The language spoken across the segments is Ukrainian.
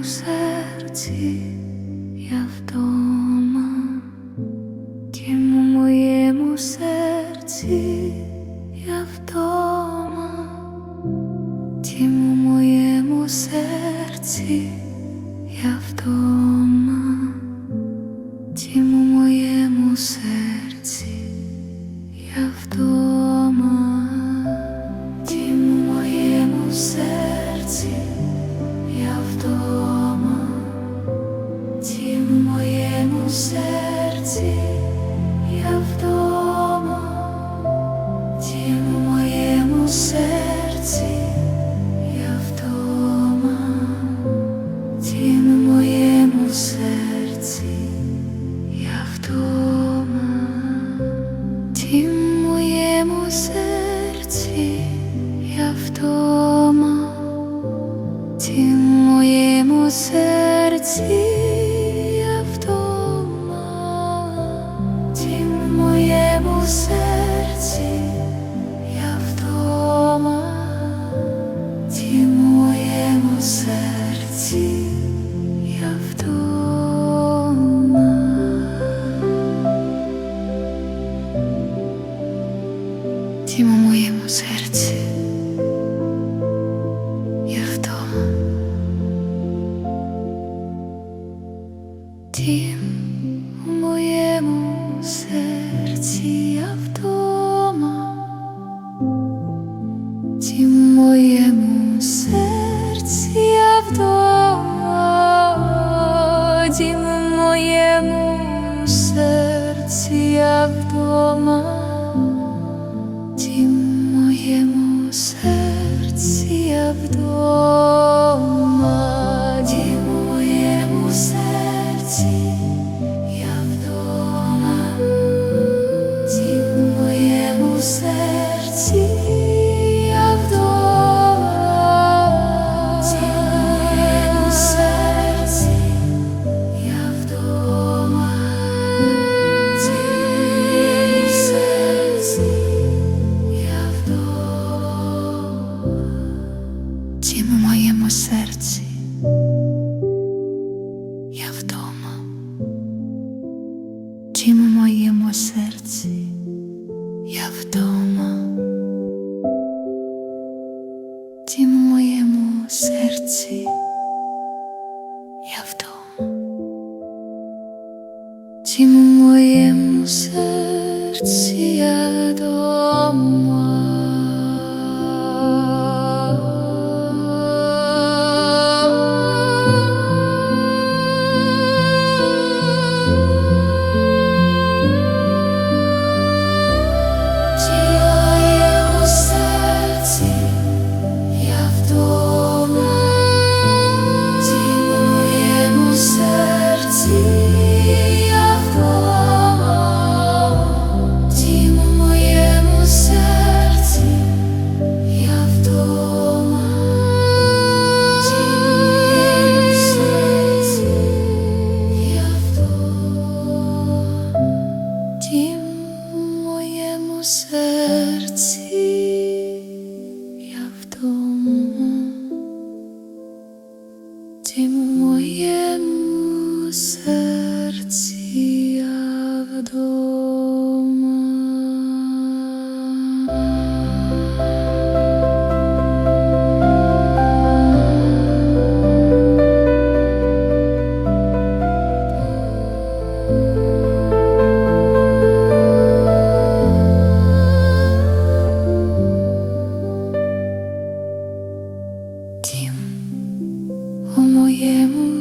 Моєму серці, я вдома, тім у моєму серці, я вдома, тім у моєму серці, я вдома, моєму серці, я вдома, Дім у моєму серці, я вдома, Дім у моєму серці, я вдома, Дім у моєму серці, Дім у моєму серці, я вдома. Дім у моєму серці, я вдома. Дім у моєму серці, я вдома. Дім у моєму серці, я вдома. правдою. Моєму серці, я вдома, Дім у моєму серці, я вдома, Дім у моєму серці, я вдома, Дім у моєму серці, я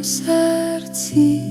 серці.